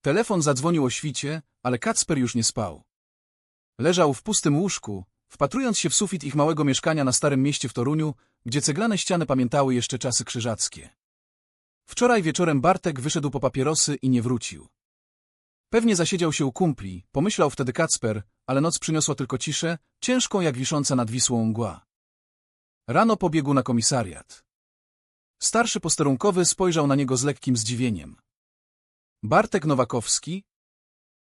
Telefon zadzwonił o świcie, ale Kacper już nie spał. Leżał w pustym łóżku, wpatrując się w sufit ich małego mieszkania na Starym Mieście w Toruniu, gdzie ceglane ściany pamiętały jeszcze czasy krzyżackie. Wczoraj wieczorem Bartek wyszedł po papierosy i nie wrócił. Pewnie zasiedział się u kumpli, pomyślał wtedy Kacper, ale noc przyniosła tylko ciszę, ciężką jak wisząca nad Wisłą mgła. Rano pobiegł na komisariat. Starszy posterunkowy spojrzał na niego z lekkim zdziwieniem. Bartek Nowakowski?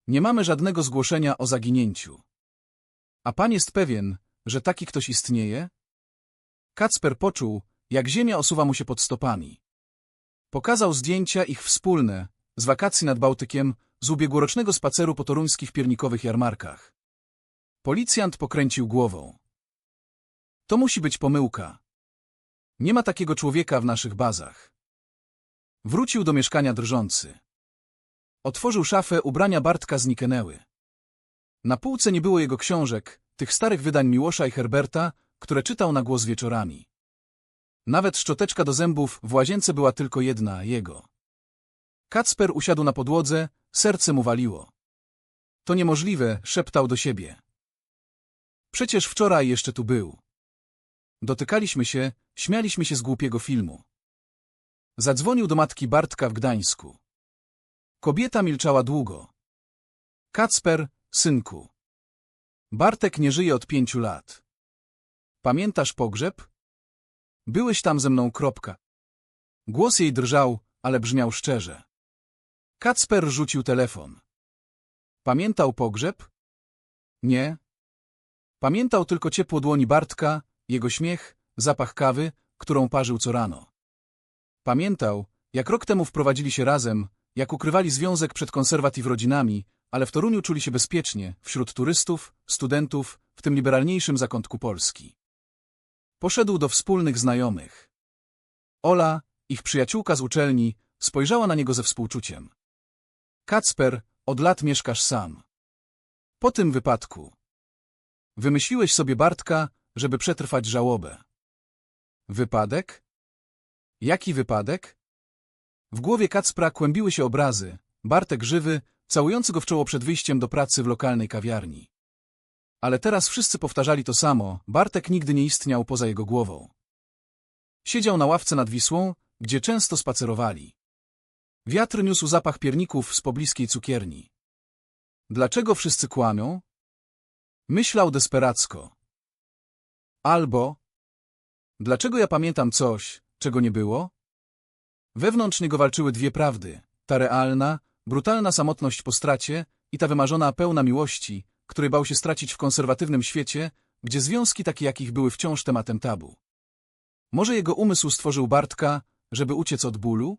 Nie mamy żadnego zgłoszenia o zaginięciu. A pan jest pewien, że taki ktoś istnieje? Kacper poczuł, jak ziemia osuwa mu się pod stopami. Pokazał zdjęcia ich wspólne, z wakacji nad Bałtykiem, z ubiegłorocznego spaceru po toruńskich piernikowych jarmarkach. Policjant pokręcił głową. To musi być pomyłka. Nie ma takiego człowieka w naszych bazach. Wrócił do mieszkania drżący. Otworzył szafę, ubrania Bartka zniknęły. Na półce nie było jego książek, tych starych wydań Miłosza i Herberta, które czytał na głos wieczorami. Nawet szczoteczka do zębów w łazience była tylko jedna, jego. Kacper usiadł na podłodze, serce mu waliło. To niemożliwe, szeptał do siebie. Przecież wczoraj jeszcze tu był. Dotykaliśmy się, śmialiśmy się z głupiego filmu. Zadzwonił do matki Bartka w Gdańsku. Kobieta milczała długo. Kacper, synku. Bartek nie żyje od pięciu lat. Pamiętasz pogrzeb? Byłeś tam ze mną, kropka. Głos jej drżał, ale brzmiał szczerze. Kacper rzucił telefon. Pamiętał pogrzeb? Nie. Pamiętał tylko ciepło dłoni Bartka, jego śmiech, zapach kawy, którą parzył co rano. Pamiętał, jak rok temu wprowadzili się razem, jak ukrywali związek przed konserwatyw rodzinami, ale w Toruniu czuli się bezpiecznie, wśród turystów, studentów, w tym liberalniejszym zakątku Polski. Poszedł do wspólnych znajomych. Ola, ich przyjaciółka z uczelni, spojrzała na niego ze współczuciem. Kacper, od lat mieszkasz sam. Po tym wypadku. Wymyśliłeś sobie Bartka, żeby przetrwać żałobę. Wypadek? Jaki wypadek? W głowie Kacpra kłębiły się obrazy. Bartek żywy, całujący go w czoło przed wyjściem do pracy w lokalnej kawiarni. Ale teraz wszyscy powtarzali to samo, Bartek nigdy nie istniał poza jego głową. Siedział na ławce nad Wisłą, gdzie często spacerowali. Wiatr niósł zapach pierników z pobliskiej cukierni. Dlaczego wszyscy kłamią? Myślał desperacko. Albo... Dlaczego ja pamiętam coś, czego nie było? Wewnątrz niego walczyły dwie prawdy. Ta realna, brutalna samotność po stracie i ta wymarzona pełna miłości, której bał się stracić w konserwatywnym świecie, gdzie związki takie jakich były wciąż tematem tabu. Może jego umysł stworzył Bartka, żeby uciec od bólu?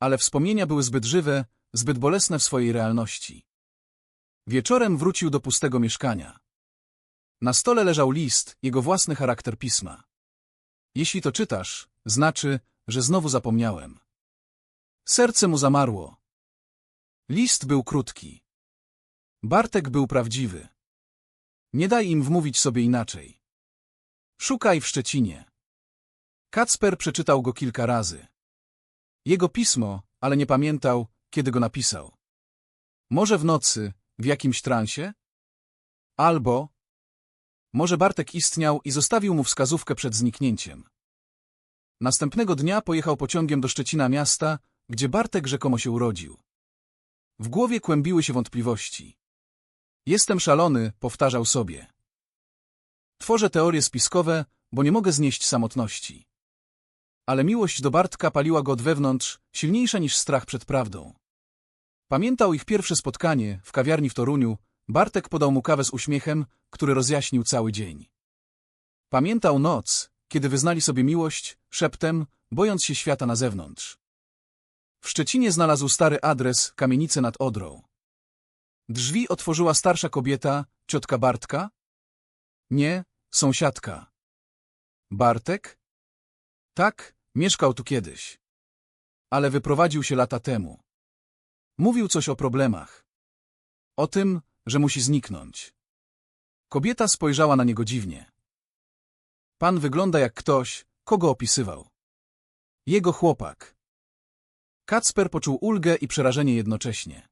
Ale wspomnienia były zbyt żywe, zbyt bolesne w swojej realności. Wieczorem wrócił do pustego mieszkania. Na stole leżał list, jego własny charakter pisma. Jeśli to czytasz, znaczy, że znowu zapomniałem. Serce mu zamarło. List był krótki. Bartek był prawdziwy. Nie daj im wmówić sobie inaczej. Szukaj w Szczecinie. Kacper przeczytał go kilka razy. Jego pismo, ale nie pamiętał, kiedy go napisał. Może w nocy, w jakimś transie? Albo... Może Bartek istniał i zostawił mu wskazówkę przed zniknięciem. Następnego dnia pojechał pociągiem do Szczecina miasta, gdzie Bartek rzekomo się urodził. W głowie kłębiły się wątpliwości. Jestem szalony, powtarzał sobie. Tworzę teorie spiskowe, bo nie mogę znieść samotności. Ale miłość do Bartka paliła go od wewnątrz, silniejsza niż strach przed prawdą. Pamiętał ich pierwsze spotkanie w kawiarni w Toruniu. Bartek podał mu kawę z uśmiechem, który rozjaśnił cały dzień. Pamiętał noc, kiedy wyznali sobie miłość, szeptem, bojąc się świata na zewnątrz. W Szczecinie znalazł stary adres, kamienicę nad Odrą. Drzwi otworzyła starsza kobieta, ciotka Bartka? Nie, sąsiadka. Bartek? Tak, mieszkał tu kiedyś. Ale wyprowadził się lata temu. Mówił coś o problemach. O tym, że musi zniknąć. Kobieta spojrzała na niego dziwnie. Pan wygląda jak ktoś, kogo opisywał. Jego chłopak. Kacper poczuł ulgę i przerażenie jednocześnie.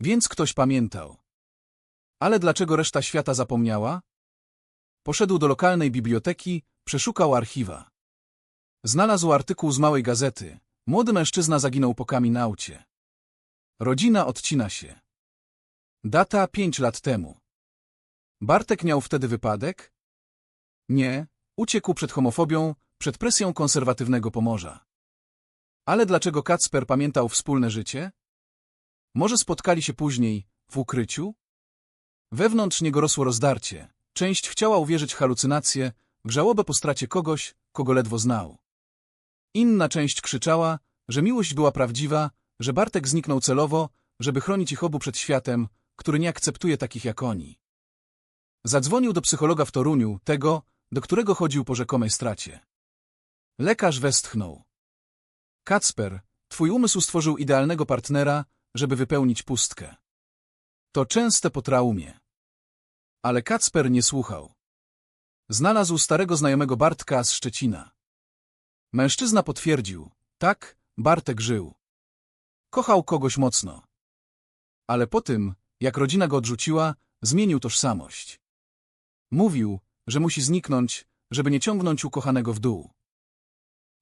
Więc ktoś pamiętał. Ale dlaczego reszta świata zapomniała? Poszedł do lokalnej biblioteki, przeszukał archiwa. Znalazł artykuł z małej gazety. Młody mężczyzna zaginął po kaminaucie. Rodzina odcina się. Data pięć lat temu. Bartek miał wtedy wypadek? Nie, uciekł przed homofobią, przed presją konserwatywnego Pomorza. Ale dlaczego Kacper pamiętał wspólne życie? Może spotkali się później, w ukryciu? Wewnątrz niego rosło rozdarcie. Część chciała uwierzyć w halucynacje, w żałobę po stracie kogoś, kogo ledwo znał. Inna część krzyczała, że miłość była prawdziwa, że Bartek zniknął celowo, żeby chronić ich obu przed światem, który nie akceptuje takich jak oni. Zadzwonił do psychologa w Toruniu, tego, do którego chodził po rzekomej stracie. Lekarz westchnął. Kacper, twój umysł stworzył idealnego partnera, żeby wypełnić pustkę. To częste po traumie. Ale Kacper nie słuchał. Znalazł starego znajomego Bartka z Szczecina. Mężczyzna potwierdził, tak, Bartek żył. Kochał kogoś mocno. Ale po tym, jak rodzina go odrzuciła, zmienił tożsamość. Mówił, że musi zniknąć, żeby nie ciągnąć ukochanego w dół.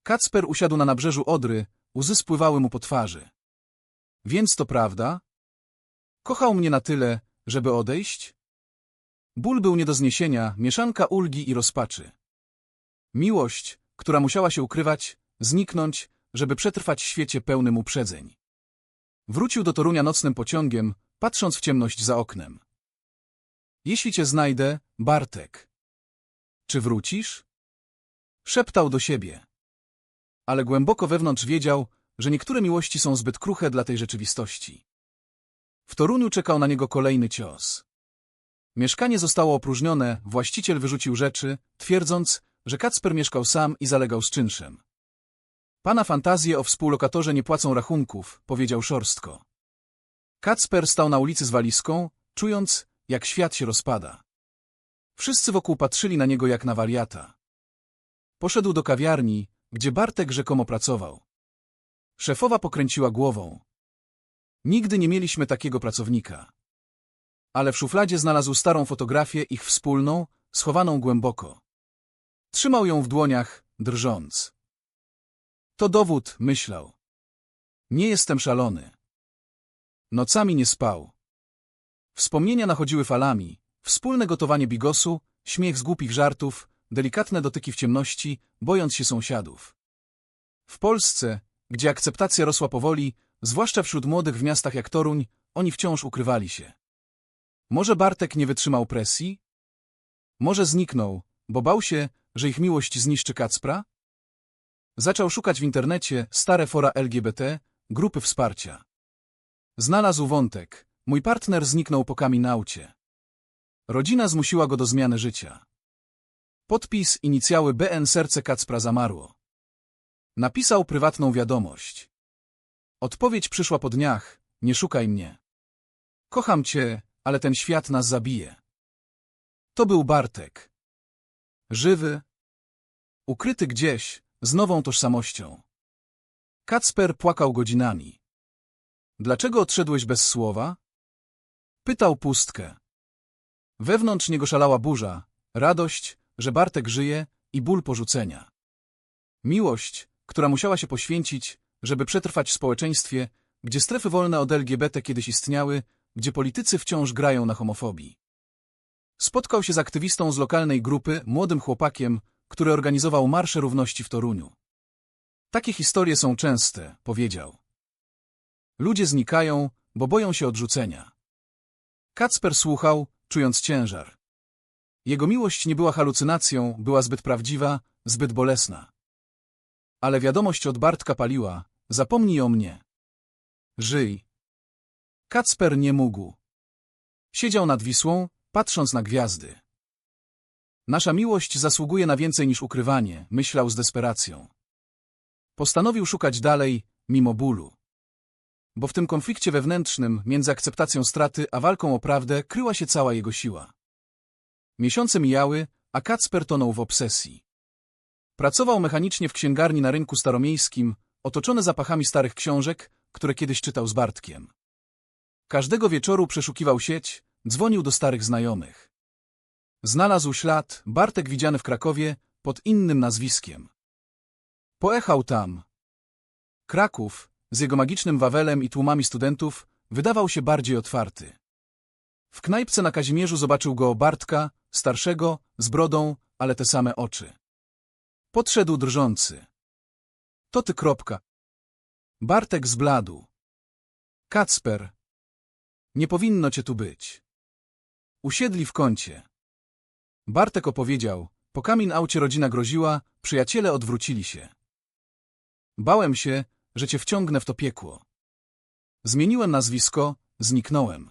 Kacper usiadł na nabrzeżu Odry, łzy spływały mu po twarzy. Więc to prawda? Kochał mnie na tyle, żeby odejść? Ból był nie do zniesienia, mieszanka ulgi i rozpaczy. Miłość, która musiała się ukrywać, zniknąć, żeby przetrwać w świecie pełnym uprzedzeń. Wrócił do Torunia nocnym pociągiem, patrząc w ciemność za oknem. Jeśli cię znajdę, Bartek. Czy wrócisz? Szeptał do siebie. Ale głęboko wewnątrz wiedział, że niektóre miłości są zbyt kruche dla tej rzeczywistości. W Toruniu czekał na niego kolejny cios. Mieszkanie zostało opróżnione, właściciel wyrzucił rzeczy, twierdząc, że Kacper mieszkał sam i zalegał z czynszem. Pana fantazje o współlokatorze nie płacą rachunków, powiedział szorstko. Kacper stał na ulicy z walizką, czując, jak świat się rozpada. Wszyscy wokół patrzyli na niego jak na wariata. Poszedł do kawiarni, gdzie Bartek rzekomo pracował. Szefowa pokręciła głową. Nigdy nie mieliśmy takiego pracownika. Ale w szufladzie znalazł starą fotografię, ich wspólną, schowaną głęboko. Trzymał ją w dłoniach, drżąc. To dowód, myślał. Nie jestem szalony. Nocami nie spał. Wspomnienia nachodziły falami, wspólne gotowanie bigosu, śmiech z głupich żartów, delikatne dotyki w ciemności, bojąc się sąsiadów. W Polsce, gdzie akceptacja rosła powoli, zwłaszcza wśród młodych w miastach jak Toruń, oni wciąż ukrywali się. Może Bartek nie wytrzymał presji? Może zniknął, bo bał się, że ich miłość zniszczy Kacpra? Zaczął szukać w internecie stare fora LGBT, grupy wsparcia. Znalazł wątek. Mój partner zniknął po kaminaucie. Rodzina zmusiła go do zmiany życia. Podpis inicjały BN Serce Kacpra zamarło. Napisał prywatną wiadomość. Odpowiedź przyszła po dniach. Nie szukaj mnie. Kocham cię, ale ten świat nas zabije. To był Bartek. Żywy, ukryty gdzieś, z nową tożsamością. Kacper płakał godzinami. Dlaczego odszedłeś bez słowa? Pytał pustkę. Wewnątrz niego szalała burza, radość, że Bartek żyje i ból porzucenia. Miłość, która musiała się poświęcić, żeby przetrwać w społeczeństwie, gdzie strefy wolne od LGBT kiedyś istniały, gdzie politycy wciąż grają na homofobii. Spotkał się z aktywistą z lokalnej grupy, młodym chłopakiem, który organizował Marsze Równości w Toruniu. Takie historie są częste, powiedział. Ludzie znikają, bo boją się odrzucenia. Kacper słuchał, czując ciężar. Jego miłość nie była halucynacją, była zbyt prawdziwa, zbyt bolesna. Ale wiadomość od Bartka paliła, zapomnij o mnie. Żyj. Kacper nie mógł. Siedział nad Wisłą, patrząc na gwiazdy. Nasza miłość zasługuje na więcej niż ukrywanie, myślał z desperacją. Postanowił szukać dalej, mimo bólu. Bo w tym konflikcie wewnętrznym, między akceptacją straty a walką o prawdę, kryła się cała jego siła. Miesiące mijały, a Kacper tonął w obsesji. Pracował mechanicznie w księgarni na rynku staromiejskim, otoczone zapachami starych książek, które kiedyś czytał z Bartkiem. Każdego wieczoru przeszukiwał sieć, dzwonił do starych znajomych. Znalazł ślad, Bartek widziany w Krakowie, pod innym nazwiskiem. Pojechał tam. Kraków, z jego magicznym Wawelem i tłumami studentów, wydawał się bardziej otwarty. W knajpce na Kazimierzu zobaczył go Bartka, starszego, z brodą, ale te same oczy. Podszedł drżący. To ty kropka. Bartek zbladł. Kacper. Nie powinno cię tu być. Usiedli w kącie. Bartek opowiedział, po kamin aucie rodzina groziła, przyjaciele odwrócili się. Bałem się, że cię wciągnę w to piekło. Zmieniłem nazwisko, zniknąłem.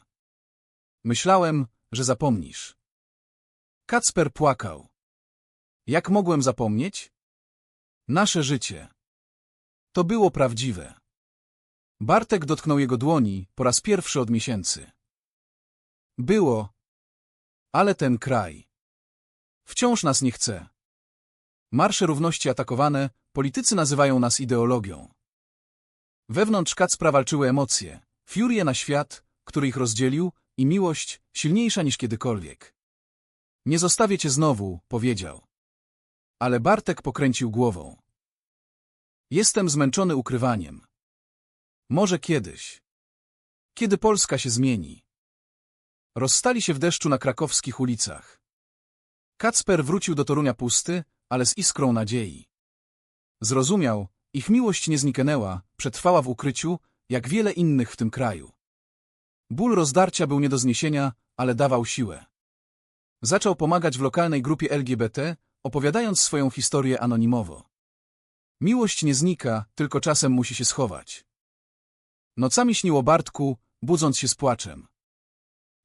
Myślałem, że zapomnisz. Kacper płakał. Jak mogłem zapomnieć? Nasze życie. To było prawdziwe. Bartek dotknął jego dłoni po raz pierwszy od miesięcy. Było. Ale ten kraj. Wciąż nas nie chce. Marsze równości atakowane, politycy nazywają nas ideologią. Wewnątrz Kacpra walczyły emocje, furię na świat, który ich rozdzielił i miłość silniejsza niż kiedykolwiek. Nie zostawię cię znowu, powiedział. Ale Bartek pokręcił głową. Jestem zmęczony ukrywaniem. Może kiedyś. Kiedy Polska się zmieni. Rozstali się w deszczu na krakowskich ulicach. Kacper wrócił do Torunia pusty, ale z iskrą nadziei. Zrozumiał, ich miłość nie zniknęła, przetrwała w ukryciu, jak wiele innych w tym kraju. Ból rozdarcia był nie do zniesienia, ale dawał siłę. Zaczął pomagać w lokalnej grupie LGBT, opowiadając swoją historię anonimowo. Miłość nie znika, tylko czasem musi się schować. Nocami śniło Bartku, budząc się z płaczem.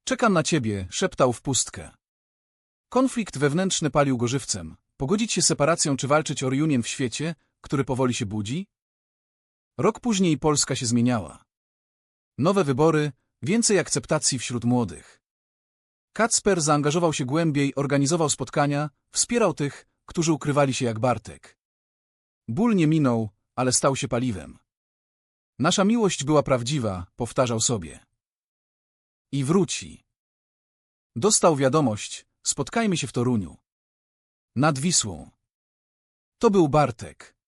Czekam na ciebie, szeptał w pustkę. Konflikt wewnętrzny palił go żywcem. Pogodzić się separacją czy walczyć o reunion w świecie, który powoli się budzi? Rok później Polska się zmieniała. Nowe wybory, więcej akceptacji wśród młodych. Kacper zaangażował się głębiej, organizował spotkania, wspierał tych, którzy ukrywali się jak Bartek. Ból nie minął, ale stał się paliwem. Nasza miłość była prawdziwa, powtarzał sobie. I wróci. Dostał wiadomość, spotkajmy się w Toruniu. Nad Wisłą. To był Bartek.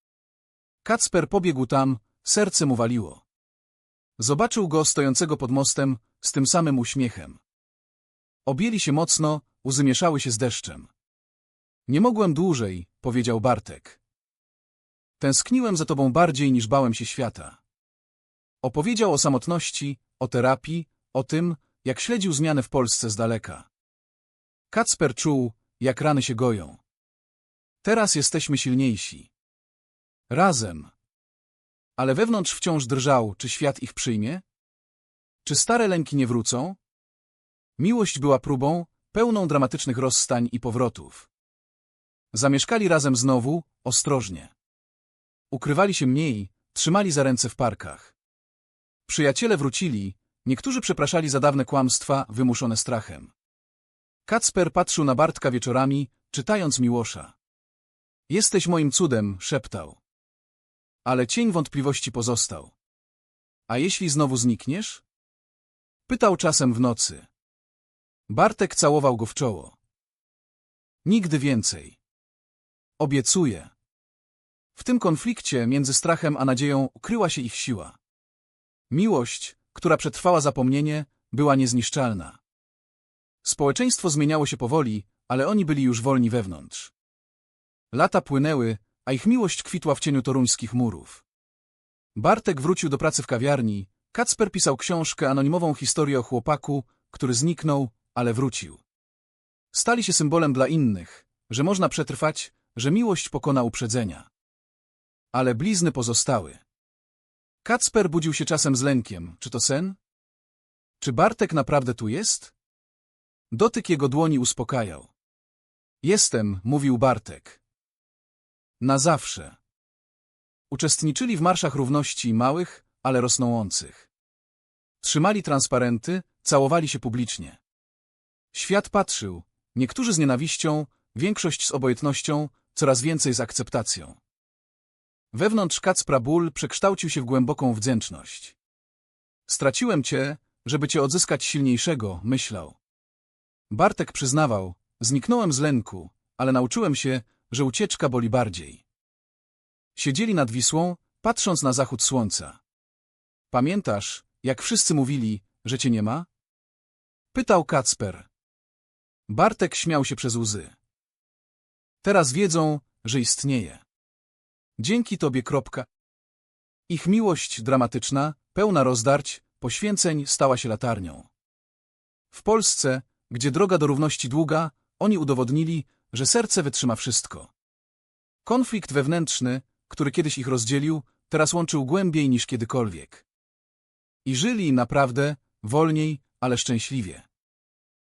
Kacper pobiegł tam, serce mu waliło. Zobaczył go stojącego pod mostem, z tym samym uśmiechem. Objęli się mocno, łzy mieszały się z deszczem. Nie mogłem dłużej, powiedział Bartek. Tęskniłem za tobą bardziej niż bałem się świata. Opowiedział o samotności, o terapii, o tym, jak śledził zmiany w Polsce z daleka. Kacper czuł, jak rany się goją. Teraz jesteśmy silniejsi. Razem. Ale wewnątrz wciąż drżał, czy świat ich przyjmie? Czy stare lęki nie wrócą? Miłość była próbą, pełną dramatycznych rozstań i powrotów. Zamieszkali razem znowu, ostrożnie. Ukrywali się mniej, trzymali za ręce w parkach. Przyjaciele wrócili, niektórzy przepraszali za dawne kłamstwa, wymuszone strachem. Kacper patrzył na Bartka wieczorami, czytając Miłosza. Jesteś moim cudem, szeptał. Ale cień wątpliwości pozostał. A jeśli znowu znikniesz? Pytał czasem w nocy. Bartek całował go w czoło. Nigdy więcej. Obiecuję. W tym konflikcie między strachem a nadzieją ukryła się ich siła. Miłość, która przetrwała zapomnienie, była niezniszczalna. Społeczeństwo zmieniało się powoli, ale oni byli już wolni wewnątrz. Lata płynęły, a ich miłość kwitła w cieniu toruńskich murów. Bartek wrócił do pracy w kawiarni, Kacper pisał książkę anonimową historię o chłopaku, który zniknął, ale wrócił. Stali się symbolem dla innych, że można przetrwać, że miłość pokona uprzedzenia. Ale blizny pozostały. Kacper budził się czasem z lękiem. Czy to sen? Czy Bartek naprawdę tu jest? Dotyk jego dłoni uspokajał. Jestem, mówił Bartek. Na zawsze. Uczestniczyli w marszach równości małych, ale rosnących. Trzymali transparenty, całowali się publicznie. Świat patrzył, niektórzy z nienawiścią, większość z obojętnością, coraz więcej z akceptacją. Wewnątrz Kacpra ból przekształcił się w głęboką wdzięczność. Straciłem cię, żeby cię odzyskać silniejszego, myślał. Bartek przyznawał, zniknąłem z lęku, ale nauczyłem się, że ucieczka boli bardziej. Siedzieli nad Wisłą, patrząc na zachód słońca. Pamiętasz, jak wszyscy mówili, że cię nie ma? Pytał Kacper. Bartek śmiał się przez łzy. Teraz wiedzą, że istnieje. Dzięki tobie. Kropka. Ich miłość dramatyczna, pełna rozdarć, poświęceń stała się latarnią. W Polsce, gdzie droga do równości długa, oni udowodnili, że serce wytrzyma wszystko. Konflikt wewnętrzny, który kiedyś ich rozdzielił, teraz łączył głębiej niż kiedykolwiek. I żyli naprawdę wolniej, ale szczęśliwie.